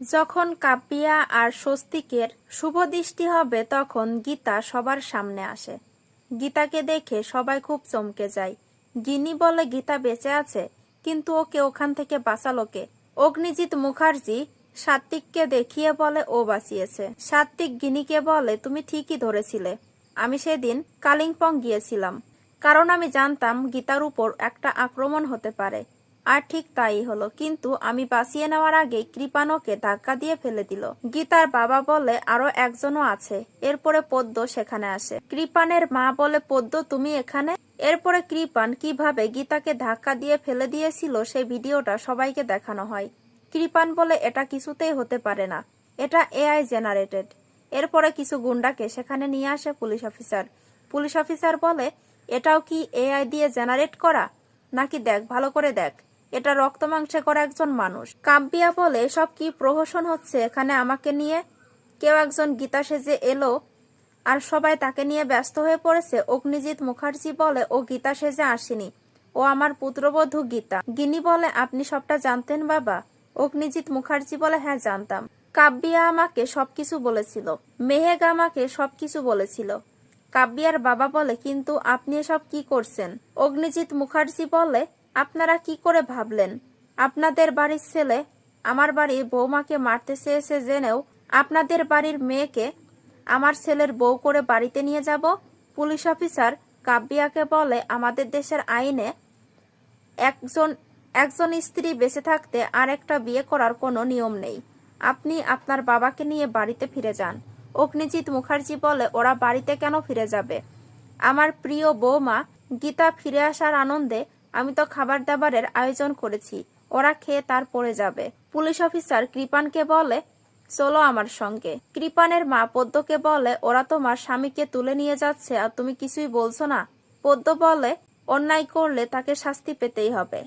যখন কাব্যিয়া আর স্বস্তিকের শুভ দৃষ্টি হবে, তখন গীতা সবার সামনে আসে। গীতাকে দেখে সবাই খুব চমকে যায়। গিনি বলে, গীতা বেঁচে আছে, কিন্তু ওকে ওখান থেকে বাঁচালো কে? অগ্নিজিৎ মুখার্জি সাত্বিককে দেখিয়ে বলে, ও বাঁচিয়েছে। সাত্বিক গিনিকে বলে, তুমি ঠিকই ধরেছিলে। আমি সেদিন কালিম্পং গিয়েছিলাম। কারণ আমি জানতাম গীতার উপর একটা আক্রমণ হতে পারে। আর ঠিক তাই হলো। কিন্তু আমি বাঁচিয়ে নেওয়ার আগেই কৃপানোকে ধাক্কা দিয়ে ফেলে দিল। গীতার বাবা বলে, আরও একজনও আছে। এরপরে পদ্ম সেখানে আসে। কৃপানের মা বলে, পদ্ম, তুমি এখানে? এরপরে কৃপান কীভাবে গীতাকে ধাক্কা দিয়ে ফেলে দিয়েছিল, সেই ভিডিওটা সবাইকে দেখানো হয়। কৃপান বলে, এটা কিছুতেই হতে পারে না। এটা এআই জেনারেটেড। এরপরে কিছু গুন্ডাকে সেখানে নিয়ে আসে পুলিশ অফিসার। পুলিশ অফিসার বলে, এটাও কি এআই দিয়ে জেনারেট করা? নাকি দেখ, ভালো করে দেখ। এটা রক্ত মাংসে করা একজন মানুষ। কাব্যিয়া বলে, সব কি প্রহসন হচ্ছে এখানে আমাকে নিয়ে? কেউ একজন গীতা সেজে এলো আর সবাই তাকে নিয়ে ব্যস্ত হয়ে পড়েছে। অগ্নিজিৎ মুখার্জি বলে, ও গীতা সেজে আসেনি। ও আমার পুত্রবধূ গীতা। গিনি বলে, আপনি সবটা জানতেন বাবা? অগ্নিজিৎ মুখার্জি বলে হ্যাঁ জানতাম। কাব্যিয়া আমাকে সবকিছু বলেছিল। মেহেগ আমাকে সবকিছু বলেছিল। কাব্যিয়ার বাবা বলে, কিন্তু আপনি এসব কি করছেন? অগ্নিজিৎ মুখার্জি বলে আপনারা কি করে ভাবলেন? আপনাদের বাড়ির ছেলে আমার বাড়ির বৌমাকে মারতে চেয়েছে জেনেও আপনাদের বাড়ির মেয়েকে আমার ছেলের বউ করে বাড়িতে নিয়ে যাব? পুলিশ অফিসার কাব্যিয়াকে বলে, আমাদের দেশের আইনে একজন একজন স্ত্রী বেঁচে থাকতে আর একটা বিয়ে করার কোনো নিয়ম নেই। আপনি আপনার বাবাকে নিয়ে বাড়িতে ফিরে যান। অগ্নিজিৎ মুখার্জি বলে, ওরা বাড়িতে কেন ফিরে যাবে? আমার প্রিয় বৌমা গীতা ফিরে আসার আনন্দে আমি তো খাবার দাবারের আয়োজন করেছি। ওরা খেয়ে তার পড়ে যাবে। পুলিশ অফিসার কৃপানকে বলে, চলো আমার সঙ্গে। কৃপানের মা পদ্মকে বলে, ওরা তোমার স্বামীকে তুলে নিয়ে যাচ্ছে আর তুমি কিছুই বলছো না? পদ্ম বলে, অন্যায় করলে তাকে শাস্তি পেতেই হবে।